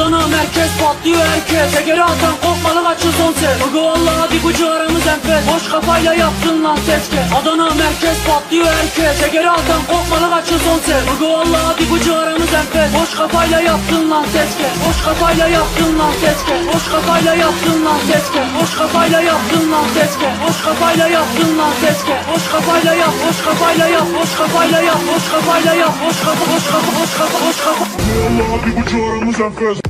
Adana merkez patlıyor herkes. Egeri atan kopmalı kaçın son ses. Bugü vallahi bir bucu aramız enfes. Boş kafayla yaptın lan seçke Adana merkez patlıyor herkes. Egeri atan kopmalı kaçın son ses. Bugü vallahi bir bucu aramız enfes. Boş kafayla yaptın lan seçke Boş kafayla yaptın lan seçke Boş kafayla yaptın lan seçke Boş kafayla yaptın lan seçke Boş kafayla yaptın lan seçke Boş kafayla yap Boş kafayla yap Boş kafayla yap Boş kafayla yap. Boş kafa boş kafa boş kafa boş kafa. Vallahi bir buçuk aramız enfes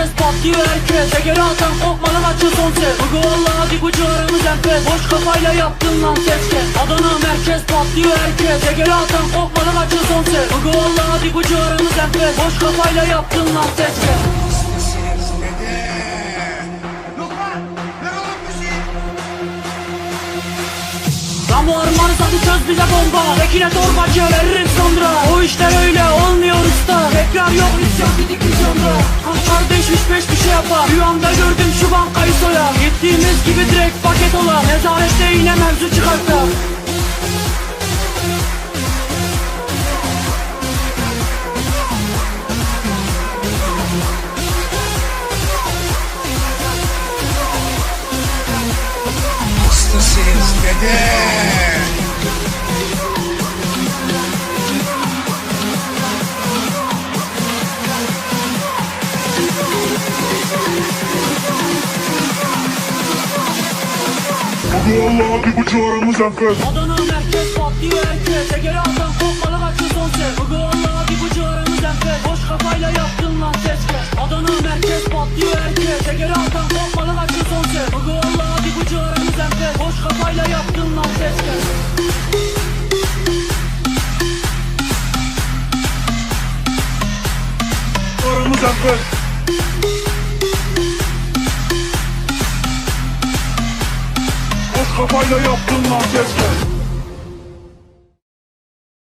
Merkez patlıyor herkes. Egeri atan kopmalı maçı son ses. Bugü bucu aramız enfes Boş kafayla yaptın lan seçke Adana merkez patlıyor herkes. Egeri atan kopmalı maçı son ses. Bugü bucu aramız enfes Boş kafayla yaptın lan seçke Ramu armanı satı çöz bize bomba. Tekine torbacı veririm sonra. O işler öyle olmuyor usta. Tekrar yok isyan gidik vizyonda kardeş üç beş bir şey yapar. Rüyamda gördüm şu bankayı soya Gittiğimiz gibi direkt paket ola Nezarette yine mevzu çıkarsa Bugü vallahi bir buçuk aramız enfes Adana merkez patlıyor herkes Egeri atan kopmalı kaçı son ses. Bugü vallahi bir bucu aramız enfes Boş kafayla yaptın lan seçke Adana merkez patlıyor herkes Egeri atan kopmalı kaçı son ses. Bugü bucu aramız enfes Boş kafayla yaptın lan seçke Aramız enfes Boş kafayla yaptın lan keşke